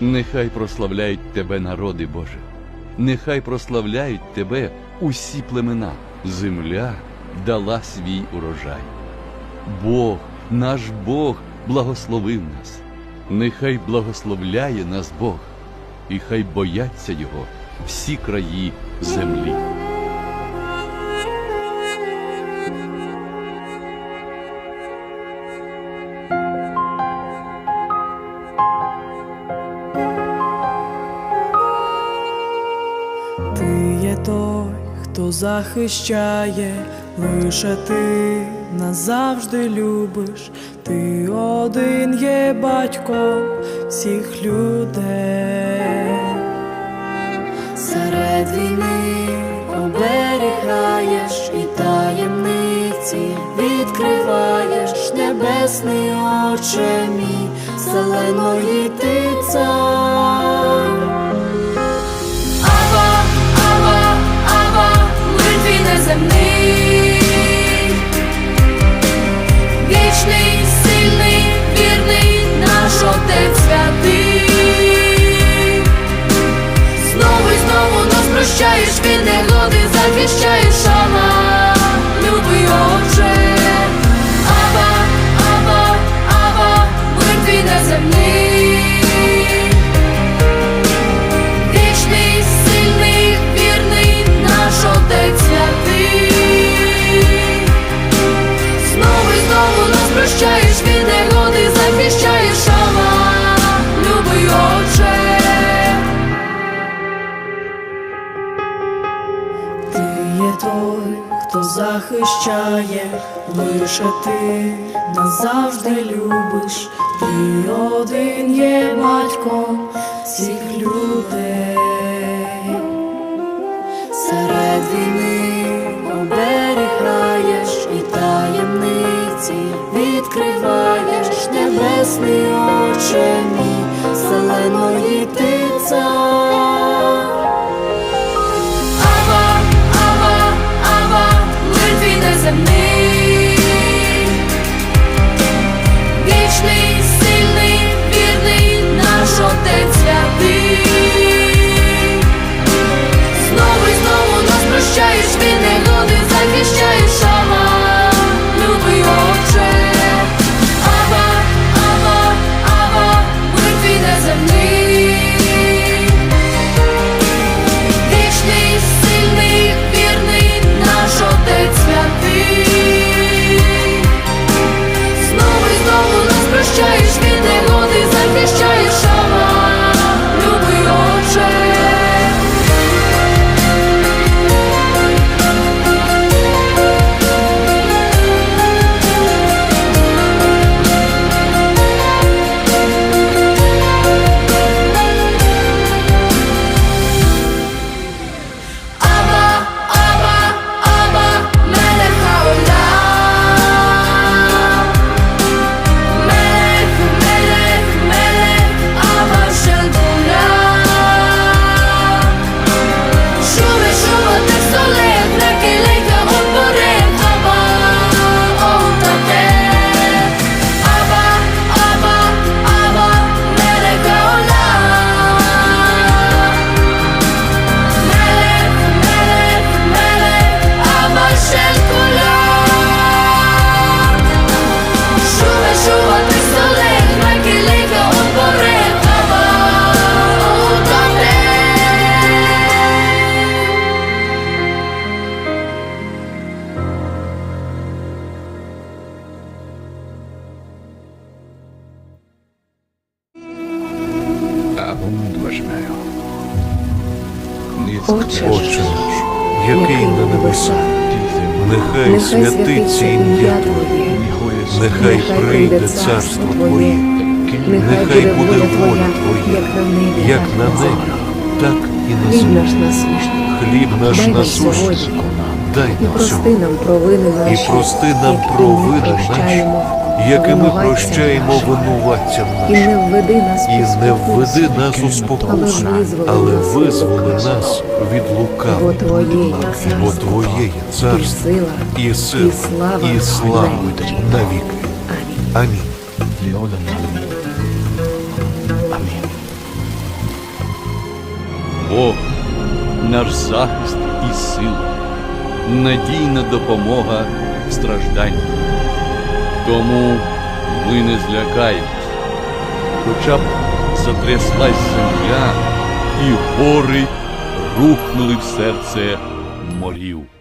Нехай прославляють тебе народи, Боже, нехай прославляють тебе усі племена. Земля дала свій урожай. Бог, наш Бог, благословив нас. Нехай благословляє нас Бог, і хай бояться Його всі краї землі. Той, хто захищає, лише ти назавжди любиш, ти один є батьком всіх людей. Серед війни оберігаєш і таємниці відкриваєш небесний оче мій, зеленої ти негоди, захищаєш той, хто захищає, лише ти назавжди любиш, ти один є батьком всіх людей. Серед війни оберігаєш і таємниці відкриваєш небесний оче Отче Отче наш, який на небесах, нехай святиться ім'я Твоє, нехай прийде царство Твоє, нехай буде воля Твоя, як на небі, так і на землі. Хліб наш насущний, дай нам сьогодні, і прости нам провини наші, якими прощаємо винуватцям нашим. І не введи нас у спокусу, але визволи нас від лукавого. Бо Твоє є царство і сила, і слава навіки. Амінь. Бог наш захист і сила, надійна допомога стражданням. Тому ми не злякаємось, хоча б затряслась земля, і гори рухнули в серце морів.